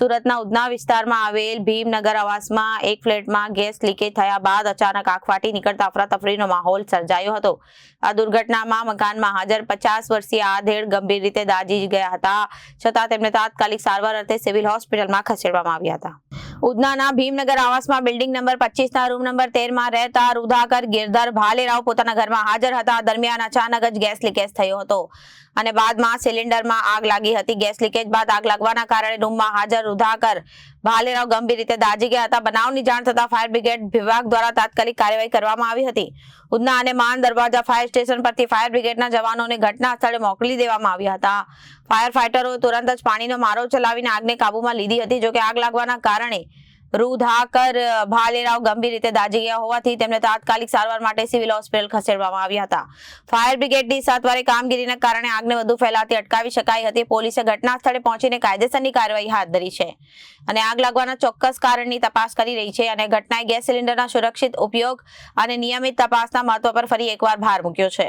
સુરતના ઉધના વિસ્તારમાં આવેલ ભીમનગર આવાસમાં એક ફ્લેટમાં ગેસ લીકેજ થયા બાદ અચાનક આગ ફાટી નીકળતા અફરાતફરીનો માહોલ સર્જાયો હતો. આ દુર્ઘટનામાં મકાનમાં હાજર પચાસ વર્ષીય આધેડ ગંભીર રીતે દાઝી ગયા હતા છતાં તેમને તાત્કાલિક સારવાર અર્થે સિવિલ હોસ્પિટલમાં ખસેડવામાં આવ્યા હતા. ઉધનાના ભીમનગર આવાસમાં બિલ્ડિંગ નંબર પચીસના રૂમ નંબર તેરમાં રહેતા રુધાકર ગિરધર ભાલેરાવ પોતાના ઘરમાં હાજર હતા. દરમિયાન અચાનક જ ગેસ લીકેજ થયો હતો અને બાદમાં સિલિન્ડરમાં આગ લાગી હતી. ગેસ લીકેજ બાદ આગ લાગવાના કારણે રૂમમાં હાજર રુધાકર ભાલેરાવ ગંભીર રીતે દાઝી ગયા હતા. બનાવની જાણ થતા ફાયર બ્રિગેડ વિભાગ દ્વારા તાત્કાલિક કાર્યવાહી કરવામાં આવી હતી. ઉધના અને માન દરવાજા ફાયર સ્ટેશન પરથી ફાયર બ્રિગેડના જવાનોને ઘટના સ્થળે મોકલી દેવામાં આવ્યા હતા. ફાયર ફાઈટરોએ તુરંત જ પાણીનો મારો ચલાવીને આગને કાબૂમાં લીધી હતી. જોકે આગ લાગવાના કારણે રૂધાકર ભાલેરાવ ગંભીર રીતે દાઝી ગયા હોવાથી તેમને તાત્કાલિક સારવાર માટે સિવિલ હોસ્પિટલ ખસેડવામાં આવ્યા હતા. ફાયર બ્રિગેડની સાતવારે કામગીરીના કારણે આગને વધુ ફેલાતી અટકાવી શકાઈ હતી. પોલીસે ઘટના સ્થળે પહોંચીને કાયદેસરની કાર્યવાહી હાથ ધરી છે અને આગ લાગવાના ચોક્કસ કારણની તપાસ કરી રહી છે અને ઘટનાએ ગેસ સિલિન્ડરના સુરક્ષિત ઉપયોગ અને નિયમિત તપાસના મહત્વ પર ફરી એકવાર ભાર મૂક્યો છે.